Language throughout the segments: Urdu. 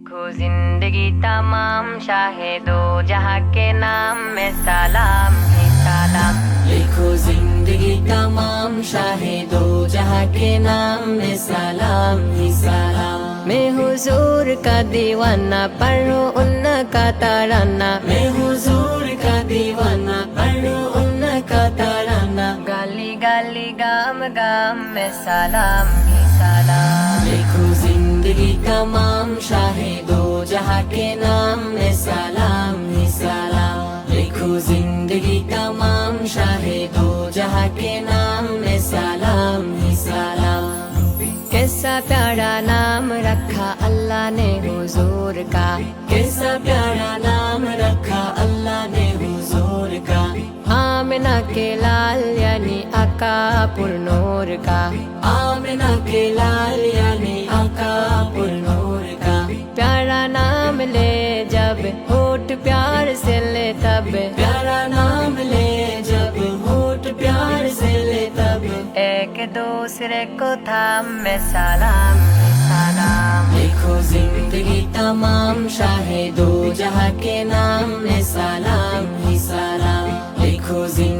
دیکھو زندگی تمام شاہ دو جہاں کے نام میں سلام ہی سلام لکھو زندگی تمام شاہ دو جہاں کے نام میں سلام ہی سلام میں حضور کا دیوانہ پڑھو ان کا تارانہ میں حضور کا دیوانہ پڑھو ان کا تارانہ گالی گالی گام گام میں سلام ہی سلام دیکھو زندگی کا مام شاہ دو جہاں کے نام میں سلام ہی سلام۔ دیکھو زندگی کا مام شاہ دو جہاں کے نام میں سلام ہی سلام۔ کیسا پیارا نام رکھا اللہ نے حضور کا۔ کیسا پیارا نام رکھا اللہ نے حضور کا۔ آمنا کے لال آقا پر نور کا آمنا کے لال علی آقا پر نور کا پیارا نام لے جب ہوٹ پیار سے لے تب پیارا نام لے جب ہوٹ پیار سے لے تب ایک دوسرے کو تھام میں سلام سلام لکھو زندگی تمام شاہ دو جہاں کے نام میں سلام ہی سلام لکھو زندگی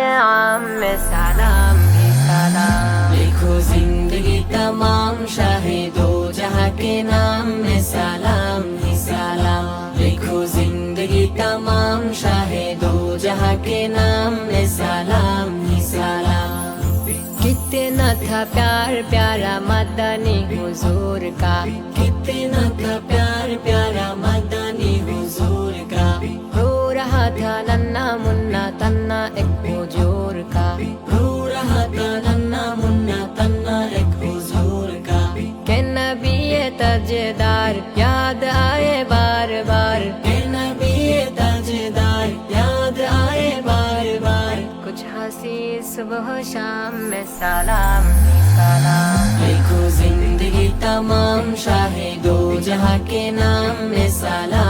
انعام میں سلام بھی سلام لکھو زندگی تمام شاہ دو جہاں کے نام میں سلام بھی سلام لکھو زندگی تمام شاہ دو جہاں کے نام میں سلام بھی سلام کتنا تھا پیار پیارا مدنی حضور کا کتنا تھا پیار پیارا مدنی حضور کا رہا تھا ننا منا تنا ایک حضور کا رو رہا تھا ننا منا تنا ایک حضور کا کہ نبی تجدار یاد آئے بار بار کہ نبی تجدار یاد آئے بار بار کچھ ہنسی صبح شام میں سلام سلام دیکھو زندگی تمام شاہ دو جہاں کے نام میں سلام